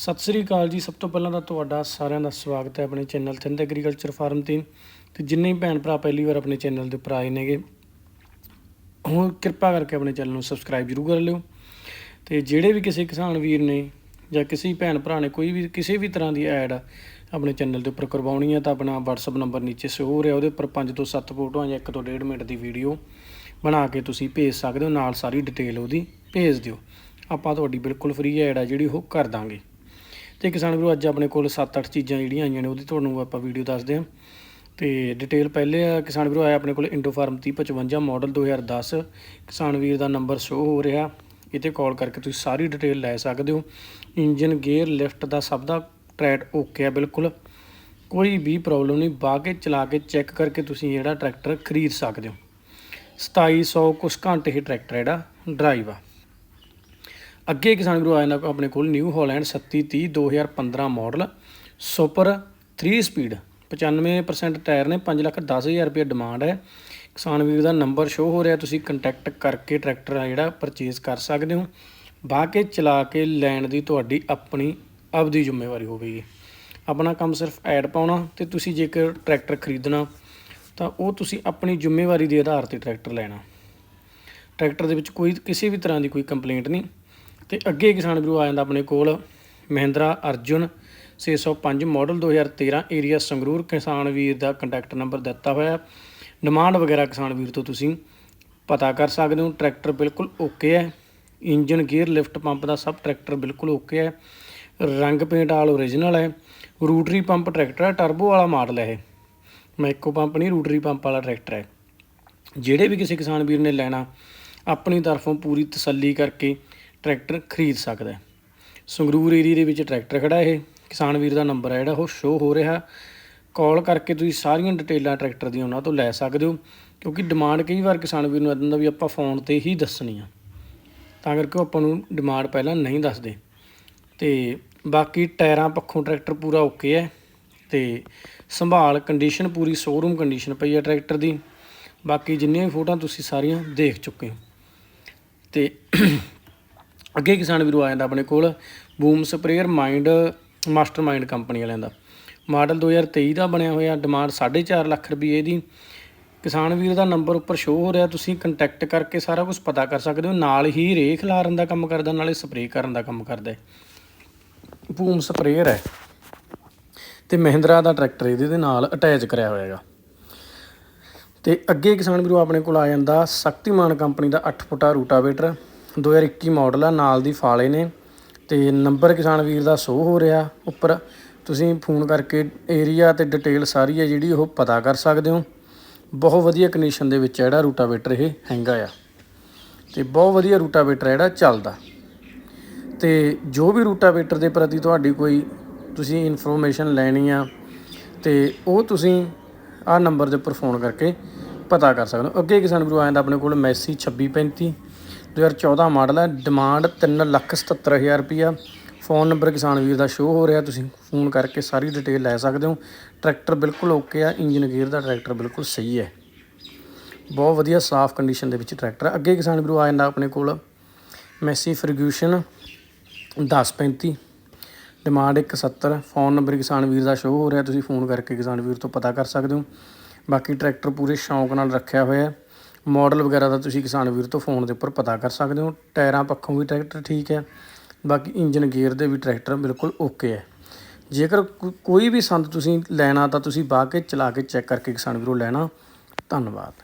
ਸਤਿ ਸ੍ਰੀ ਅਕਾਲ ਜੀ। ਸਭ ਤੋਂ ਪਹਿਲਾਂ ਤਾਂ ਤੁਹਾਡਾ ਸਾਰਿਆਂ ਦਾ ਸਵਾਗਤ ਹੈ ਆਪਣੇ ਚੈਨਲ ਥਿੰਦ ਐਗਰੀਕਲਚਰ ਫਾਰਮ ਤੇ। ਤੇ ਜਿੰਨੇ ਵੀ ਭੈਣ ਭਰਾ ਪਹਿਲੀ ਵਾਰ ਆਪਣੇ ਚੈਨਲ ਦੇ ਉੱਪਰ ਆਏ ਨੇਗੇ, ਹੁਣ ਕਿਰਪਾ ਕਰਕੇ ਆਪਣੇ ਚੈਨਲ ਨੂੰ ਸਬਸਕ੍ਰਾਈਬ ਜ਼ਰੂਰ ਕਰ ਲਿਓ। ਤੇ ਜਿਹੜੇ ਵੀ ਕਿਸੇ ਕਿਸਾਨ ਵੀਰ ਨੇ ਜਾਂ ਕਿਸੇ ਭੈਣ ਭਰਾ ਨੇ ਕੋਈ ਵੀ ਕਿਸੇ ਵੀ ਤਰ੍ਹਾਂ ਦੀ ਐਡ ਆਪਣੇ ਚੈਨਲ ਦੇ ਉੱਪਰ ਕਰਵਾਉਣੀ ਹੈ ਤਾਂ ਆਪਣਾ WhatsApp ਨੰਬਰ ਨੀਚੇ ਸ਼ੋ ਹੋ ਰਿਹਾ, ਉਹਦੇ ਉੱਪਰ 5 ਤੋਂ 7 ਫੋਟੋਆਂ ਜਾਂ 1 ਤੋਂ 1.5 ਮਿੰਟ ਦੀ ਵੀਡੀਓ ਬਣਾ ਕੇ ਤੁਸੀਂ ਭੇਜ ਸਕਦੇ ਹੋ। ਨਾਲ ਸਾਰੀ ਡਿਟੇਲ ਉਹਦੀ ਭੇਜ ਦਿਓ। ਆਪਾਂ ਤੁਹਾਡੀ ਬਿਲਕੁਲ ਫ੍ਰੀ ਐਡ ਆ ਜਿਹੜੀ ਉਹ ਕਰ ਦਾਂਗੇ। ਤੇ ਕਿਸਾਨ ਵੀਰੋ, ਅੱਜ ਆਪਣੇ ਕੋਲ 7-8 ਚੀਜ਼ਾਂ ਜਿਹੜੀਆਂ ਆਈਆਂ ਨੇ, ਉਹਦੀ ਤੁਹਾਨੂੰ ਆਪਾਂ ਵੀਡੀਓ ਦੱਸਦੇ ਹਾਂ। ਤੇ ਡਿਟੇਲ ਪਹਿਲੇ ਆ, ਕਿਸਾਨ ਵੀਰੋ, ਆਇਆ ਆਪਣੇ ਕੋਲ ਇੰਡੋ ਫਾਰਮ 3055 ਮਾਡਲ 2010 ਕਿਸਾਨ ਵੀਰ ਦਾ ਨੰਬਰ ਸ਼ੋ ਹੋ ਰਿਹਾ। ਇਹ 'ਤੇ ਕਾਲ ਕਰਕੇ ਤੁਸੀਂ ਸਾਰੀ ਡਿਟੇਲ ਲੈ ਸਕਦੇ ਹੋ। ਇੰਜਨ ਗੇਅਰ ਲਿਫਟ ਦਾ ਸਭ ਦਾ ਟਰੈਟ ਓਕੇ ਆ ਬਿਲਕੁਲ। ਕੋਈ ਵੀ ਪ੍ਰੋਬਲਮ ਨਹੀਂ ਬਾ ਕੇ ਚਲਾ ਕੇ ਚੈੱਕ ਕਰਕੇ ਤੁਸੀਂ ਜਿਹੜਾ ਟਰੈਕਟਰ ਖਰੀਦ ਸਕਦੇ ਹੋ। 2700 ਕੁਛ ਘੰਟੇ ਹੀ ਟਰੈਕਟਰ ਜਿਹੜਾ ਡਰਾਈਵ ਆ। ਅੱਗੇ ਕਿਸਾਨ ਵੀਰੋ ਆਇਆ ਨਾ ਆਪਣੇ ਕੋਲ New Holland 3730 2015 model, super 3 speed 95% tyre ਨੇ 5 ਲੱਖ 10000 ਰੁਪਏ ਡਿਮਾਂਡ ਹੈ। ਕਿਸਾਨ ਵੀਰ ਦਾ ਨੰਬਰ ਸ਼ੋ ਹੋ ਰਿਹਾ, ਤੁਸੀਂ ਕੰਟੈਕਟ ਕਰਕੇ ਟਰੈਕਟਰ ਆ ਜਿਹੜਾ ਪਰਚੇਸ ਕਰ ਸਕਦੇ ਹੋ। ਬਾਕੀ ਚਲਾ ਕੇ ਲੈਣ ਦੀ ਤੁਹਾਡੀ ਆਪਣੀ ਆਪਦੀ ਜ਼ਿੰਮੇਵਾਰੀ ਹੋਵੇਗੀ। ਆਪਣਾ ਕੰਮ ਸਿਰਫ ਐਡ ਪਾਉਣਾ ਤੇ ਤੁਸੀਂ ਜੇਕਰ ਟਰੈਕਟਰ ਖਰੀਦਣਾ, ਤਾਂ ਉਹ ਤੁਸੀਂ ਆਪਣੀ ਜ਼ਿੰਮੇਵਾਰੀ ਦੇ ਆਧਾਰ ਤੇ ਟਰੈਕਟਰ ਲੈਣਾ। ਟਰੈਕਟਰ ਦੇ ਵਿੱਚ ਕੋਈ ਕਿਸੇ ਵੀ ਤਰ੍ਹਾਂ ਦੀ ਕੋਈ ਕੰਪਲੇਂਟ ਨਹੀਂ। ਤੇ ਅੱਗੇ ਕਿਸਾਨ ਵੀਰੋ ਆ ਜਾਂਦਾ ਆਪਣੇ ਕੋਲ, ਮਹਿੰਦਰਾ, ਅਰਜੁਨ 605 ਮਾਡਲ 2013 ਏਰੀਆ ਸੰਗਰੂਰ ਕਿਸਾਨ ਵੀਰ ਦਾ ਕੰਟੈਕਟ ਨੰਬਰ ਦਿੱਤਾ ਹੋਇਆ। ਡਿਮਾਂਡ ਵਗੈਰਾ ਕਿਸਾਨ ਵੀਰ ਤੋਂ ਤੁਸੀਂ ਪਤਾ ਕਰ ਸਕਦੇ ਹੋ ਟਰੈਕਟਰ ਬਿਲਕੁਲ ਓਕੇ ਹੈ। ਇੰਜਨ ਗੇਅਰ ਲਿਫਟ ਪੰਪ ਦਾ ਸਭ ਟਰੈਕਟਰ ਬਿਲਕੁਲ ਓਕੇ ਹੈ। ਰੰਗ ਪੇਂਟ ਆਲ ਓਰੀਜਨਲ ਹੈ। ਰੂਟਰੀ ਪੰਪ ਟਰੈਕਟਰ ਹੈ ਟਰਬੋ ਵਾਲਾ ਮਾਡਲ ਹੈ ਇਹ। ਮੈਕੋ ਪੰਪ ਨਹੀਂ ਰੂਟਰੀ ਪੰਪ ਵਾਲਾ ਟਰੈਕਟਰ ਹੈ। ਜਿਹੜੇ ਵੀ ਕਿਸੇ ਕਿਸਾਨ ਵੀਰ ਨੇ ਲੈਣਾ, ਆਪਣੀ ਤਰਫੋਂ ਪੂਰੀ ਤਸੱਲੀ ਕਰਕੇ ਟਰੈਕਟਰ ਖਰੀਦ ਸਕਦਾ ਹੈ। ਸੰਗਰੂਰ ਏਰੀਆ ਦੇ ਵਿੱਚ ਟਰੈਕਟਰ ਖੜਾ ਇਹ। ਕਿਸਾਨ ਵੀਰ ਦਾ ਨੰਬਰ ਹੈ ਜਿਹੜਾ, ਉਹ ਸ਼ੋ ਹੋ ਰਿਹਾ। ਕਾਲ ਕਰਕੇ ਤੁਸੀਂ ਸਾਰੀਆਂ ਡਿਟੇਲਾਂ ਟਰੈਕਟਰ ਦੀਆਂ ਉਹਨਾਂ ਤੋਂ ਲੈ ਸਕਦੇ ਹੋ। ਕਿਉਂਕਿ ਡਿਮਾਂਡ ਕਈ ਵਾਰ ਕਿਸਾਨ ਵੀਰ ਨੂੰ ਇਦਾਂ ਦਾ ਵੀ ਆਪਾਂ ਫੋਨ ਤੇ ਹੀ ਦੱਸਣੀ ਆ। ਤਾਂ ਕਰਕੇ ਉਹ ਆਪਾਂ ਨੂੰ ਡਿਮਾਂਡ ਪਹਿਲਾਂ ਨਹੀਂ ਦੱਸਦੇ। ਤੇ ਬਾਕੀ ਟਾਇਰਾਂ ਪੱਖੋਂ ਟਰੈਕਟਰ ਪੂਰਾ ਓਕੇ ਹੈ। ਤੇ ਸੰਭਾਲ ਕੰਡੀਸ਼ਨ ਪੂਰੀ ਸ਼ੋਰੂਮ ਕੰਡੀਸ਼ਨ ਪਈ ਹੈ ਟਰੈਕਟਰ ਦੀ। ਬਾਕੀ ਜਿੰਨੀਆਂ ਵੀ ਫੋਟੋਆਂ ਤੁਸੀਂ ਸਾਰੀਆਂ ਦੇਖ ਚੁੱਕੇ ਹੋ। ਤੇ ਅੱਗੇ ਕਿਸਾਨ ਵੀਰੋ ਆ ਜਾਂਦਾ ਆਪਣੇ ਕੋਲ, boom sprayer mind master mind company ਵਾਲਿਆਂ ਦਾ। ਮਾਡਲ 2023 ਦਾ ਬਣਿਆ ਹੋਇਆ, ਡਿਮਾਂਡ 4.5 ਲੱਖ ਰੁਪਏ ਦੀ। ਕਿਸਾਨ ਵੀਰ ਦਾ ਨੰਬਰ ਉੱਪਰ ਸ਼ੋਅ ਹੋ ਰਿਹਾ, ਤੁਸੀਂ ਕੰਟੈਕਟ ਕਰਕੇ ਸਾਰਾ ਕੁਝ ਪਤਾ ਕਰ ਸਕਦੇ ਹੋ। ਨਾਲ ਹੀ ਰੇਖ ਲਾਰਨ ਦਾ ਕੰਮ ਕਰਦਾ, ਨਾਲੇ ਸਪਰੇਅ ਕਰਨ ਦਾ ਕੰਮ ਕਰਦਾ ਹੈ। ਬੂਮ ਸਪਰੇਅਰ ਹੈ। ਤੇ ਮਹਿੰਦਰਾ ਦਾ ਟਰੈਕਟਰ ਇਹਦੇ ਦੇ ਨਾਲ ਅਟੈਚ ਕਰਿਆ ਹੋਇਆ ਹੈਗਾ। ਤੇ ਅੱਗੇ ਕਿਸਾਨ ਵੀਰੋ ਆਪਣੇ ਕੋਲ ਆ ਜਾਂਦਾ, ਸ਼ਕਤੀਮਾਨ ਕੰਪਨੀ ਦਾ 8 ਫੁੱਟਾ ਰੂਟਾਵੇਟਰ। 2021 ਮਾਡਲ ਆ, ਨਾਲ ਦੀ ਫਾਲੇ ਨੇ ਤੇ ਨੰਬਰ ਕਿਸਾਨ ਵੀਰ ਦਾ ਸ਼ੋ ਹੋ ਰਿਹਾ ਉੱਪਰ। ਤੁਸੀਂ ਫੋਨ ਕਰਕੇ ਏਰੀਆ ਤੇ ਡਿਟੇਲ ਸਾਰੀ ਹੈ ਜਿਹੜੀ ਉਹ ਪਤਾ ਕਰ ਸਕਦੇ ਹੋ। ਬਹੁਤ ਵਧੀਆ ਕੰਡੀਸ਼ਨ ਦੇ ਵਿੱਚ ਜਿਹੜਾ ਰੂਟਾਵੇਟਰ ਇਹ ਹੈਂਗਾ ਆ। ਤੇ ਬਹੁਤ ਵਧੀਆ ਰੂਟਾਵੇਟਰ ਜਿਹੜਾ ਚੱਲਦਾ। ਤੇ ਜੋ ਵੀ ਰੂਟਾਵੇਟਰ ਦੇ ਪ੍ਰਤੀ ਤੁਹਾਡੀ ਕੋਈ ਤੁਸੀਂ ਇਨਫੋਰਮੇਸ਼ਨ ਲੈਣੀ ਆ ਤੇ ਉਹ ਤੁਸੀਂ ਆਹ ਨੰਬਰ ਦੇ ਉੱਪਰ ਫੋਨ ਕਰਕੇ ਪਤਾ ਕਰ ਸਕਦੇ ਹੋ। ਅੱਗੇ ਕਿਸਾਨ ਗੁਰੂ ਆਇਆਂ ਦਾ ਆਪਣੇ ਕੋਲ ਮੈਸੀ 2635 2014 ਮਾਡਲ ਹੈ। ਡਿਮਾਂਡ 377000 ਰੁਪਿਆ ਫੋਨ ਨੰਬਰ ਕਿਸਾਨ ਵੀਰ ਦਾ ਸ਼ੋ ਹੋ ਰਿਹਾ। ਤੁਸੀਂ ਫੋਨ ਕਰਕੇ ਸਾਰੀ ਡਿਟੇਲ ਲੈ ਸਕਦੇ ਹੋ। ਟਰੈਕਟਰ ਬਿਲਕੁਲ ਓਕੇ ਆ। ਇੰਜਨ ਗੇਅਰ ਦਾ ਟਰੈਕਟਰ ਬਿਲਕੁਲ ਸਹੀ ਹੈ। ਬਹੁਤ ਵਧੀਆ ਸਾਫ਼ ਕੰਡੀਸ਼ਨ ਦੇ ਵਿੱਚ ਟਰੈਕਟਰ ਅੱਗੇ ਕਿਸਾਨ ਵੀਰੋ ਆ ਜਾਂਦਾ ਆਪਣੇ ਕੋਲ। Massey Ferguson 1035 demand 170 phone number ਕਿਸਾਨ ਵੀਰ ਦਾ ਸ਼ੋ ਹੋ ਰਿਹਾ। ਤੁਸੀਂ ਫੋਨ ਕਰਕੇ ਕਿਸਾਨ ਵੀਰ ਤੋਂ ਪਤਾ ਕਰ ਸਕਦੇ ਹੋ। ਬਾਕੀ ਟਰੈਕਟਰ ਪੂਰੇ ਸ਼ੌਂਕ ਨਾਲ ਰੱਖਿਆ ਹੋਇਆ ਹੈ। ਮਾਡਲ ਵਗੈਰਾ ਦਾ ਤੁਸੀਂ ਕਿਸਾਨ ਵੀਰ ਤੋਂ ਫੋਨ ਦੇ ਉੱਪਰ ਪਤਾ ਕਰ ਸਕਦੇ ਹੋ। ਟਾਇਰਾਂ ਪੱਖੋਂ ਵੀ ਟਰੈਕਟਰ ਠੀਕ ਹੈ, ਬਾਕੀ ਇੰਜਨ ਗੇਅਰ ਦੇ ਵੀ ਟਰੈਕਟਰ ਬਿਲਕੁਲ ਓਕੇ ਹੈ। ਜੇਕਰ ਕੋਈ ਵੀ ਸੰਦ ਤੁਸੀਂ ਲੈਣਾ ਤਾਂ ਤੁਸੀਂ ਬਾਹ ਕੇ ਚਲਾ ਕੇ ਚੈੱਕ ਕਰਕੇ ਕਿਸਾਨ ਵੀਰੋ ਲੈਣਾ। ਧੰਨਵਾਦ।